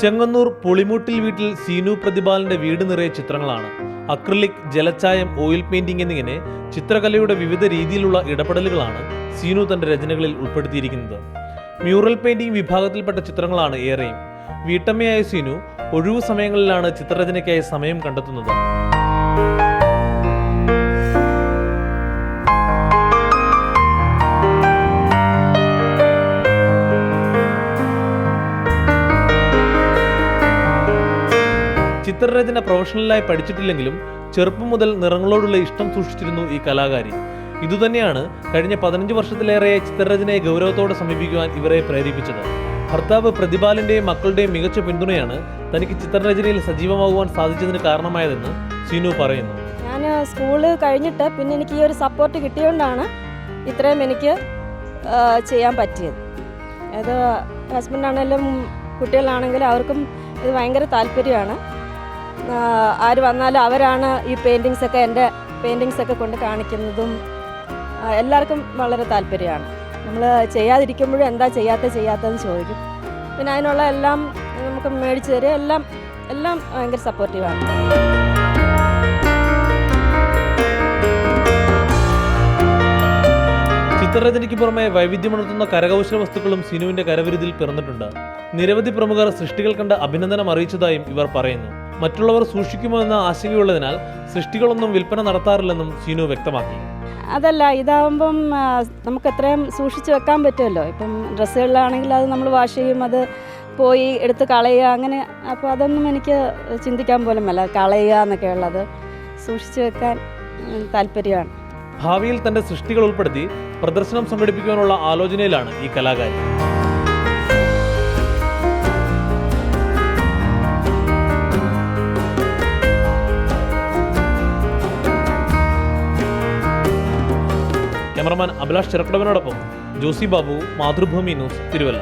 ചെങ്ങന്നൂർ പുളിമൂട്ടിൽ വീട്ടിൽ സീനു പ്രതിപാലിന്റെ വീട് നിറയെ ചിത്രങ്ങളാണ്. അക്രിലിക് ജലച്ചായം ഓയിൽ പെയിന്റിംഗ് എന്നിങ്ങനെ ചിത്രകലയുടെ വിവിധ രീതിയിലുള്ള ഇടപെടലുകളാണ് സീനു തന്റെ രചനകളിൽ ഉൾപ്പെടുത്തിയിരിക്കുന്നത്. മ്യൂറൽ പെയിന്റിംഗ് വിഭാഗത്തിൽപ്പെട്ട ചിത്രങ്ങളാണ് ഏറെയും. വീട്ടമ്മയായ സീനു ഒഴിവു സമയങ്ങളിലാണ് ചിത്രരചനയ്ക്കായി സമയം കണ്ടെത്തുന്നത്. ചിത്രരചന പ്രൊഫഷണലായി പഠിച്ചിട്ടില്ലെങ്കിലും ചെറുപ്പം മുതൽ നിറങ്ങളോടുള്ള ഇഷ്ടം സൂക്ഷിച്ചിരുന്നു ഈ കലാകാരി. ഇതുതന്നെയാണ് കഴിഞ്ഞ പതിനഞ്ച് വർഷത്തിലേറെയായി ചിത്രരചനയെ ഗൗരവത്തോടെ സമീപിക്കുവാൻ ഇവരെ പ്രേരിപ്പിച്ചത്. ഭർത്താവ് പ്രതിപാലിന്റെയും മക്കളുടെയും മികച്ച പിന്തുണയാണ് തനിക്ക് ചിത്രരചനയിൽ സജീവമാകുവാൻ സാധിച്ചതിന് കാരണമായതെന്ന് സീനു പറയുന്നു. ഞാൻ സ്കൂൾ കഴിഞ്ഞിട്ട് പിന്നെ എനിക്ക് ഈ ഒരു സപ്പോർട്ട് കിട്ടിയോണ്ടാണ് ഇത്രയും എനിക്ക് ചെയ്യാൻ പറ്റിയത്. അത് ഹസ്ബൻഡാണെങ്കിലും കുട്ടികളാണെങ്കിലും അവർക്കും ഇത് ഭയങ്കര താല്പര്യമാണ്. ആര് വന്നാലും അവരാണ് ഈ പെയിന്റിങ്സ് ഒക്കെ എന്റെ പെയിന്റിങ്സ് ഒക്കെ കൊണ്ട് കാണിക്കുന്നതും എല്ലാവർക്കും വളരെ താല്പര്യമാണ്. നമ്മൾ ചെയ്യാതിരിക്കുമ്പോഴും എന്താ ചെയ്യാത്ത ചെയ്യാത്തതെന്ന് ചോദിക്കും. പിന്നെ അതിനുള്ള എല്ലാം നമുക്ക് മേടിച്ചു തരിക എല്ലാം എല്ലാം ഭയങ്കര സപ്പോർട്ടീവാണ് ചിത്രരചനയ്ക്ക് പുറമെ വൈവിധ്യമുണർത്തുന്ന കരകൗശല വസ്തുക്കളും സിനുവിന്റെ കരവിരുതിൽ പിറന്നിട്ടുണ്ട്. നിരവധി പ്രമുഖർ സൃഷ്ടികൾ കണ്ട് അഭിനന്ദനം അറിയിച്ചതായും ഇവർ പറയുന്നു. മറ്റുള്ളവർ സൂക്ഷിക്കുമോ എന്ന ആശങ്കയുള്ളതിനാൽ സൃഷ്ടികളൊന്നും വിൽപ്പന നടത്താറില്ലെന്നും സീനു വ്യക്തമാക്കി. അതല്ല ഇതാവുമ്പം നമുക്ക് എത്രയും സൂക്ഷിച്ച് വെക്കാൻ പറ്റുമല്ലോ. ഇപ്പം ഡ്രസ്സുകളിലാണെങ്കിൽ അത് നമ്മൾ വാഷ് ചെയ്യും അത് പോയി എടുത്ത് കളയുക അങ്ങനെ അപ്പോൾ അതൊന്നും എനിക്ക് ചിന്തിക്കാൻ പോലും അല്ല കളയുക എന്നൊക്കെ ഉള്ളത് സൂക്ഷിച്ച് വെക്കാൻ താല്പര്യമാണ്. ഭാവിയിൽ തന്റെ സൃഷ്ടികൾ ഉൾപ്പെടുത്തി പ്രദർശനം സംഘടിപ്പിക്കുവാനുള്ള ആലോചനയിലാണ് ഈ കലാകാരി. ക്യാമറമാൻ അഭിലാഷ് ചെറുക്കടവനോടൊപ്പം ജോസി ബാബു മാതൃഭൂമി ന്യൂസ് തിരുവല്ല.